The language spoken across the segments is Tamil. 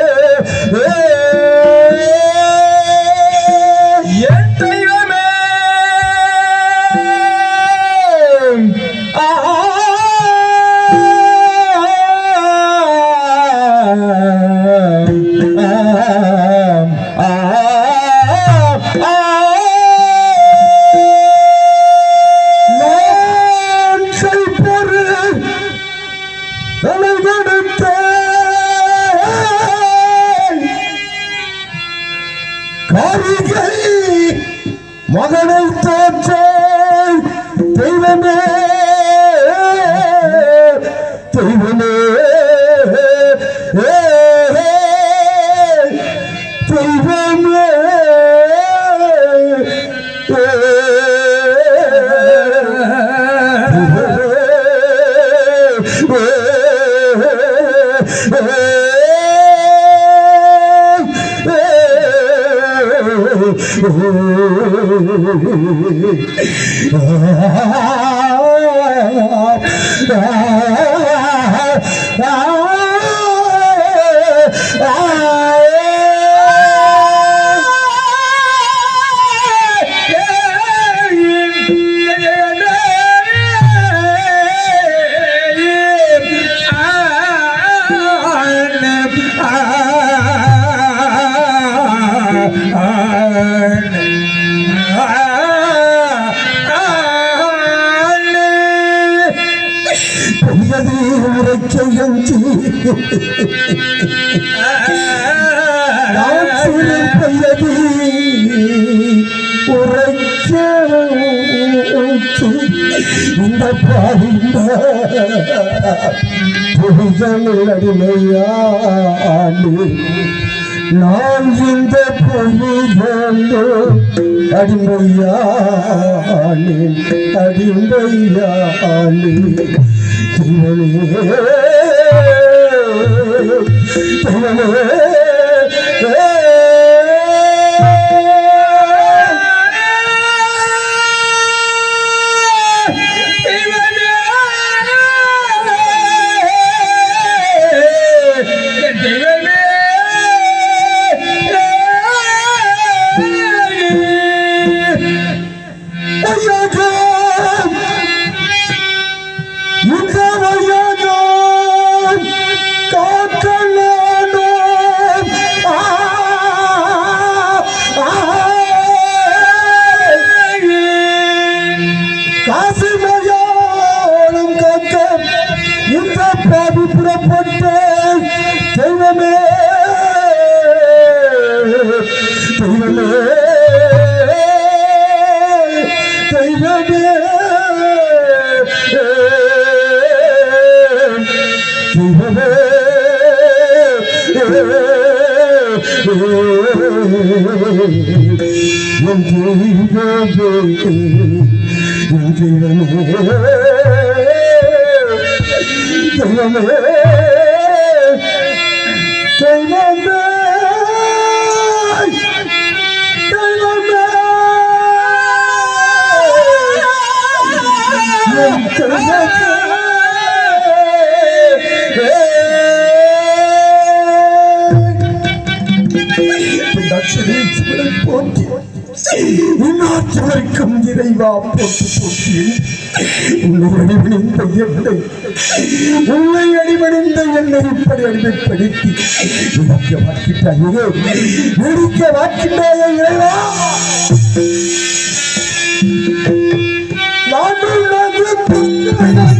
என் மகனை தோற்ற தெய்வமே Oh, இந்த பாடிந்த பொய்கள் அடிமையாண்டு நான் இந்த பொய்களோ அடிமையானே அடிமையானே. কি হবে They love me. They love me. என் போற்றி. இந்நாட்டவருக்கும் இறைவா போட்டு போற்றி. உன்னை அடிபணிந்த என்னை உன்னை அடிபணிந்த என்னை இப்படி அடிமைப்படுத்தி. இடிக்க வாக்கிட்டாயே இடிக்க வாக்கிட்டாயே இறைவா. நான் உனது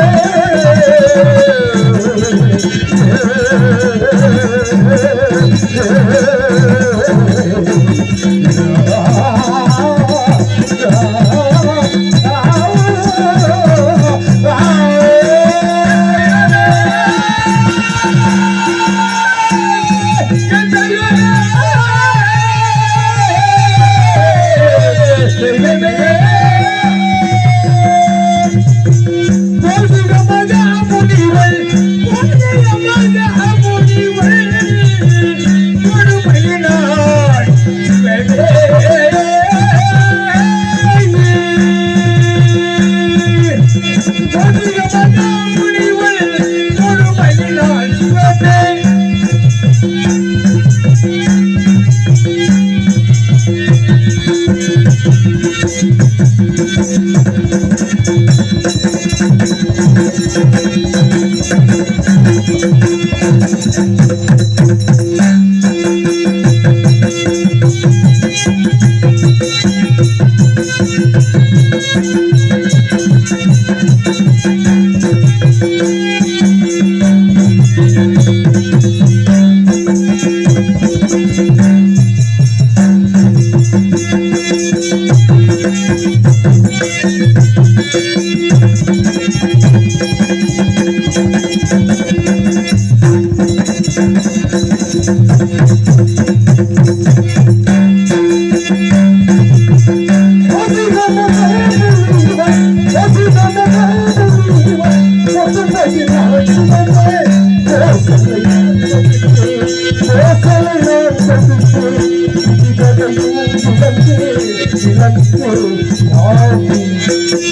রে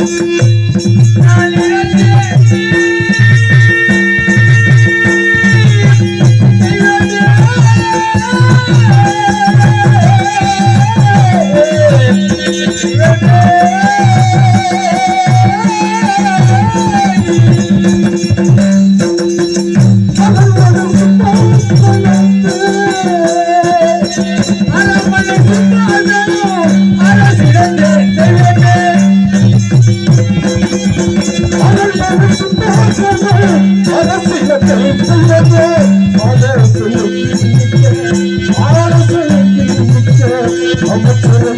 you. I'm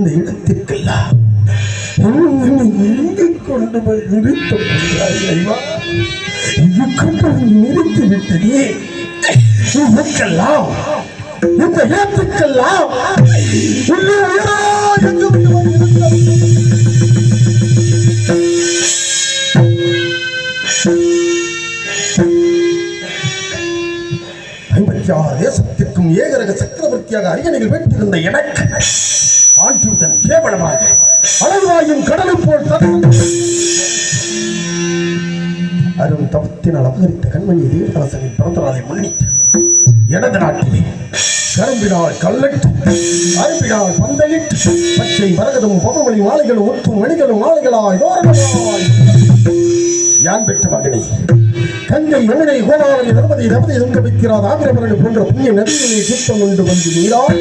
இந்த இடத்திற்கெல்லாம் கொண்டு போய் நிறுத்த முடியாது ஐயா இது கொண்டு நிறுத்தி விட்டதே இதற்கெல்லாம் இந்த இடத்துக்கெல்லாம் உன்னை உயரா எங்கு கொண்டு ஐம்பத்தி ஆறு தேசத்திற்கும் ஏகரக சக்கரவர்த்தியாக அரியணைகள் பெற்றிருந்த எனக்கு கேவலமாக அளவாயும் கடலும் போல் தரும் அரும் தவத்தினால் அபகரித்த கண்மணி தேவதாசனின் பிறந்த நாளை முன்னிட்டு எனது நாட்டிலே கரும்பினால் கல்லட்டு அரும்பினால் பந்தலிட்டு பச்சை மரகதம் பொகமொழி மாலைகளும் ஒத்தும் மணிகளும் மாலைகளாய் தோரணமாய். யான் பெற்ற மகனே கங்கை யமுனை கோதாவரி நர்மதை ரமதை துங்க வைக்கிறார் ஆந்திரபரணி போன்ற புண்ணிய நதியிலே சுத்தம் கொண்டு வந்து நீரால்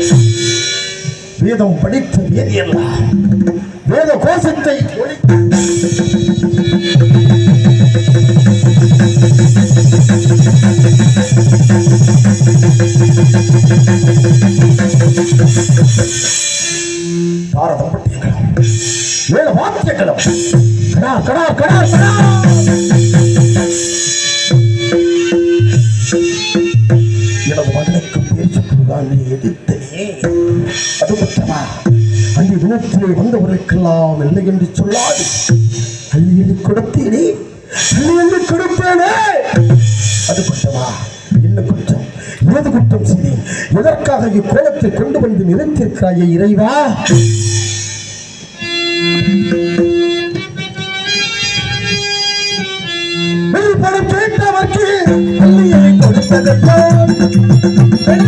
வேதம் படித்த வேதியெல்லாம் வேத கோஷத்தை ஒழித்து. பாரதம் பட்டியங்களும் வேத வாக்கியங்களும் கடா கடா கடா கடா அன்று தினத்திலே வந்தவர்களுக்கெல்லாம் இல்லை என்று சொல்லாது. அள்ளி கொடுத்தீனே கொடுத்தேனே. கொடுப்பேனே அது குற்றமா? என்ன குற்றம்? ஏது குற்றம் செய்தி எதற்காக இக்கோலத்தை கொண்டு வந்து நிறுத்திருக்கிறாயே இறைவா? வெளிப்படம் கேட்டவர்க்கு அள்ளியை கொடுத்ததற்காக இப்படி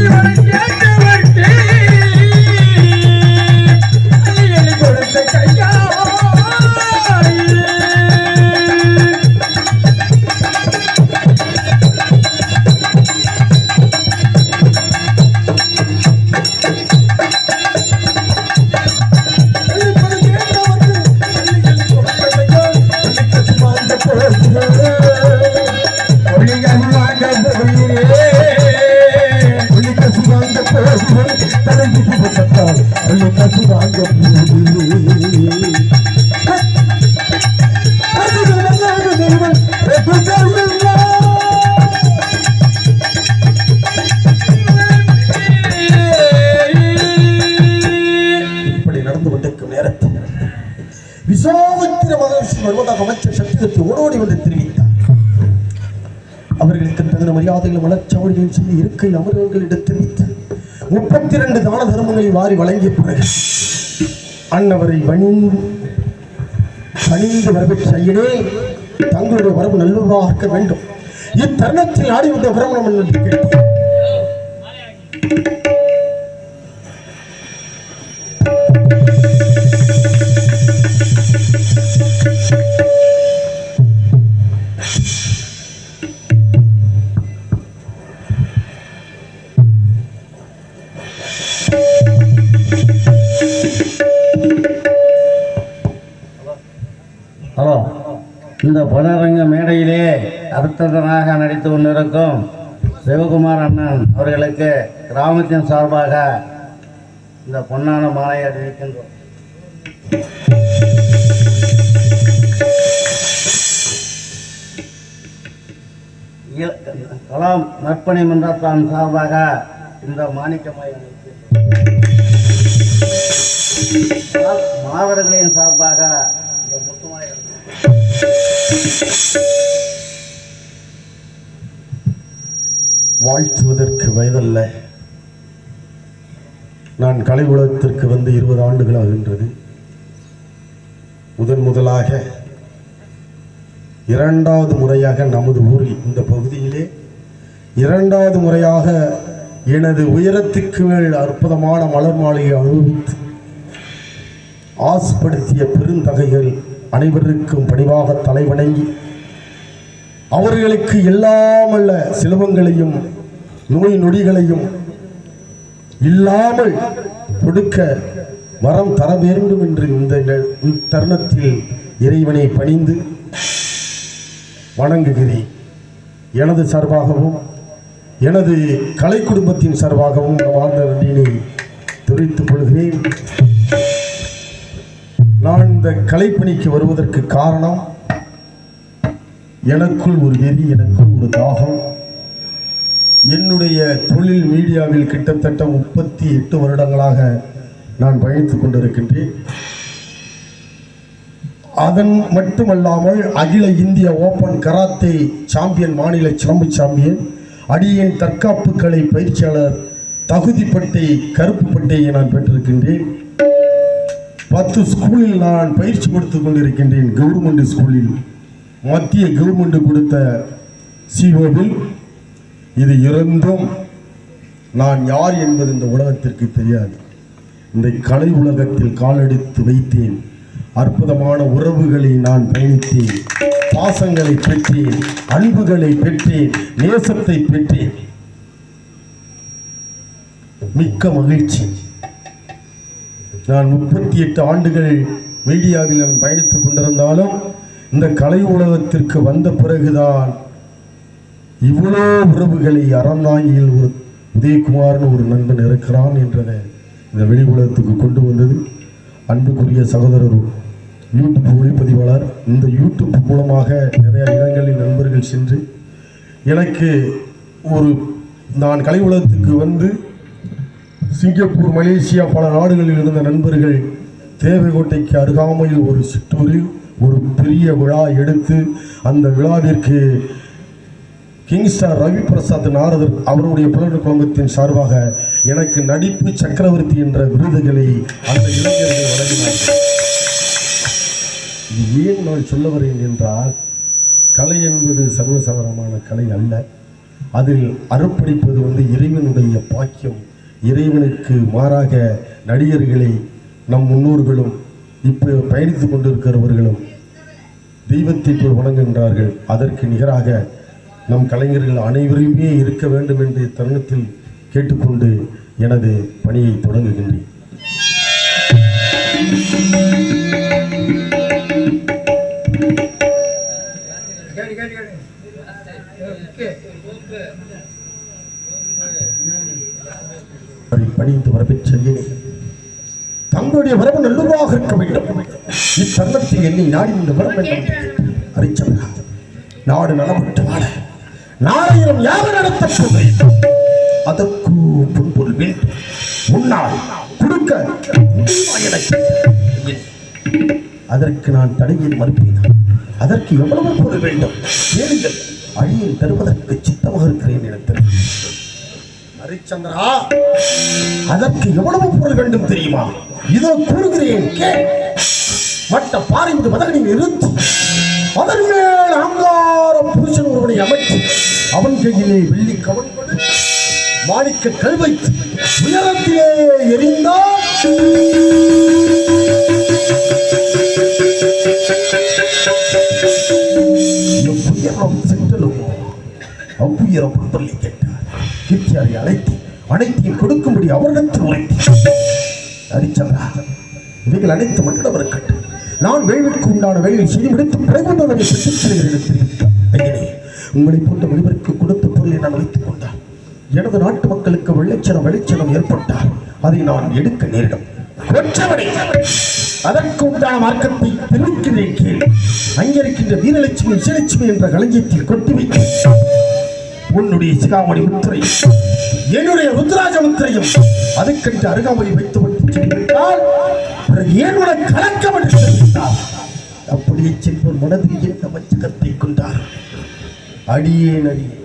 வருவதாக அமைச்சர் சத்தியத்தை ஓடோடி வந்து தெரிவித்தார். அவர்களுக்கு தகுந்த மரியாதைகளும் மலர்ச்சாவடிகள் செய்து இருக்கையில் அமர்வர்களிடம் தெரிவித்து முப்பத்தி இரண்டு தான தர்மங்களை வாரி வழங்கிய பிறகு அன்னவரை வணிந்து பணிந்து வரவேற்ற ஐயனே தங்களுடைய வரவு நல்லுறவாக இருக்க வேண்டும். இத்தருணத்தில் ஆடி வந்த பிரமணம் என்று கேட்டேன் அர்த்ததனாக நடித்து கொண்டிருக்கும் சிவகுமார் அண்ணன் அவர்களுக்கு கிராமத்தின் சார்பாக இந்த பொன்னான மாலை அறிவிக்கின்றோம் கலாம் நற்பணி மன்றத்தான் சார்பாக இந்த மாணிக்கமாய் மாவர்களின் சார்பாக இந்த முத்துமாலை வாழ்த்துவதற்கு வயதல்ல. நான் கலை உலகத்திற்கு வந்து இருபது ஆண்டுகள் ஆகின்றது முதன் முதலாக இரண்டாவது முறையாக நமது ஊரில் இந்த பகுதியிலே இரண்டாவது முறையாக எனது உயரத்துக்கு மேல் அற்புதமான மலர் மாலையை அனுபவித்து ஆசுப்படுத்திய பெருந்தகைகள் அனைவருக்கும் பணிவாக தலைவணங்கி அவர்களுக்கு இல்லாமல் சிலவங்களையும் நோய் நொடிகளையும் இல்லாமல் கொடுக்க வரம் தர வேண்டும் என்று இந்த தருணத்தில் இறைவனை பணிந்து வணங்குகிறேன். எனது சார்பாகவும் எனது கலை குடும்பத்தின் சார்பாகவும் வாழ்ந்த நன்றியினை தெரிவித்துக் கொள்கிறேன். நான் இந்த கலைப்பணிக்கு வருவதற்கு காரணம் எனக்குள் ஒரு வெறி எனக்குள் ஒரு தாகம். என்னுடைய தொழில் மீடியாவில் கிட்டத்தட்ட முப்பத்தி எட்டு வருடங்களாக நான் பயணித்துக் கொண்டிருக்கின்றேன். அதன் மட்டுமல்லாமல் அகில இந்திய ஓபன் கராத்தே சாம்பியன் மாநில சிலம்பு சாம்பியன் அடியின் தற்காப்பு கலை பயிற்சியாளர் தகுதி பட்டை கருப்பு பட்டையை நான் பெற்றிருக்கின்றேன். பத்து ஸ்கூலில் நான் பயிற்சி கொடுத்துக் கொண்டிருக்கின்றேன் கவர்மெண்ட் ஸ்கூலில். மத்திய கவர்மெண்ட் கொடுத்த சிஓவில் இது இருந்தும் நான் யார் என்பது இந்த உலகத்திற்கு தெரியாது. இந்த கலை உலகத்தில் காலெடுத்து வைத்தேன். அற்புதமான உறவுகளை நான் பயணித்தேன். பாசங்களை பெற்றேன். அன்புகளை பெற்றேன். நேசத்தை பெற்றேன். மிக்க மகிழ்ச்சி. நான் முப்பத்தி எட்டு ஆண்டுகள் மீடியாவில் நான் பயணித்துக் கொண்டிருந்தாலும் இந்த கலை உலகத்திற்கு வந்த பிறகுதான் இவ்வளோ உறவுகளை அறந்தாங்கியில் ஒரு உதயகுமார்னு ஒரு நண்பன் இருக்கிறான் என்றதை இந்த வெளி உலகத்துக்கு கொண்டு வந்தது. அன்புக்குரிய சகோதரர் யூடியூப் ஒளிப்பதிவாளர் இந்த யூடியூப் மூலமாக நிறைய இடங்களில் நண்பர்கள் சென்று எனக்கு ஒரு நான் கலை உலகத்துக்கு வந்து சிங்கப்பூர் மலேசியா பல நாடுகளில் இருந்த நண்பர்கள் தேவகோட்டைக்கு அருகாமையில் ஒரு சிற்றூரில் ஒரு பெரிய விழா எடுத்து அந்த விழாவிற்கு கிங்ஸ்டார் ரவி பிரசாத் நாரதர் அவருடைய புலன் குழம்பத்தின் சார்பாக எனக்கு நடிப்பு சக்கரவர்த்தி என்ற விருதுகளை அந்த இளைஞர்கள் வழங்கினார்கள். இது ஏன் நான் சொல்ல வரேன் என்றால் கலை என்பது சர்வசாதாரணமான கலை அல்ல. அதில் அர்ப்பணிப்பது வந்து இறைவனுடைய பாக்கியம். இறைவனுக்கு மாறாக நடிகர்களை நம் முன்னோர்களும் இப்போ பயணித்துக் கொண்டிருக்கிறவர்களும் தெய்வத்தை போல் வணங்குகின்றார்கள். அதற்கு நிகராக நம் கலைஞர்கள் அனைவருமே இருக்க வேண்டும் என்ற தருணத்தில் கேட்டுக்கொண்டு எனது பணியை தொடங்குகின்றேன். பணிந்து வரப்பெற்ற உங்களுடைய வரவு நல்லதாக இருக்க வேண்டும். இத்தருணத்தில் என்னை நாடி இந்த வரம் வேண்டும். அறிச்சவரா நாடு நலப்பட்டு வாழ நாளையிலும் யாரும் நடத்த வேண்டும் அதற்கு பொன்பொருள் வேண்டும் முன்னால் கொடுக்க முடியுமா எனக்கு? அதற்கு நான் தடையில் மறுப்பேன்? அதற்கு எவ்வளவு பொருள் வேண்டும்? கேளுங்கள். அழியில் தருவதற்கு சித்தமாக இருக்கிறேன் இடத்தில் ஹரிச்சந்திரா அதற்கு எவ்வளவு பொருள் வேண்டும் தெரியுமா? இதோ கூறுகிறேன் கே. மட்ட பாரிந்து மதகனை நிறுத்தி அதன் மேல் அங்கார புருஷன் ஒருவனை அமைத்து அவன் கையிலே வெள்ளி கவன் மாணிக்க கல் வைத்து உயரத்திலே எரிந்தால் எவ்வுயரம் சென்றலுமோ அவ்வுயரம் பள்ளி கேட்டார். கீர்த்தியாரை அழைத்து அனைத்தையும் கொடுக்கும்படி அவரிடத்தில் உழைத்து ஹரிச்சந்திரா இவைகள் அனைத்து மன்னிடம் இருக்கட்டும் நான் வேள்விக்கு உண்டான வேலை செய்து முடித்து பிறகு உங்களை போன்ற ஒருவருக்கு கொடுத்த பொருளை நான் வைத்துக் கொண்டார் எனது நாட்டு மக்களுக்கு வெள்ளச்சனம் வெளிச்சனம் ஏற்பட்டால் அதை நான் எடுக்க நேரிடும். அதற்கு உண்டான மார்க்கத்தை தெரிவிக்கிறேன் கேள். அங்கே வீரலட்சுமி விசயலட்சுமி என்ற களஞ்சியத்தில் கொட்டி வைக்கிறேன் உன்னுடைய சிகாமணி முத்திரை என்னுடைய ருத்ராஜ முத்திரையும் அதுக்கென்று அருகாமலை வைத்து விட்டு ஏன் உனக்கு கலக்கம் என்று தெரிவித்தார்? அப்படியே செல்வர் மனதில் என்ன வஞ்சகத்தை கொண்டார்? அடியேன் அடியே.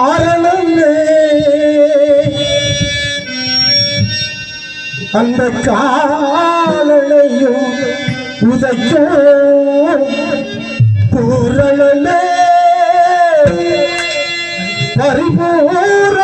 காரணமே. அந்த காலையும் உதைக்க பூரணமே. பரிபூரணமே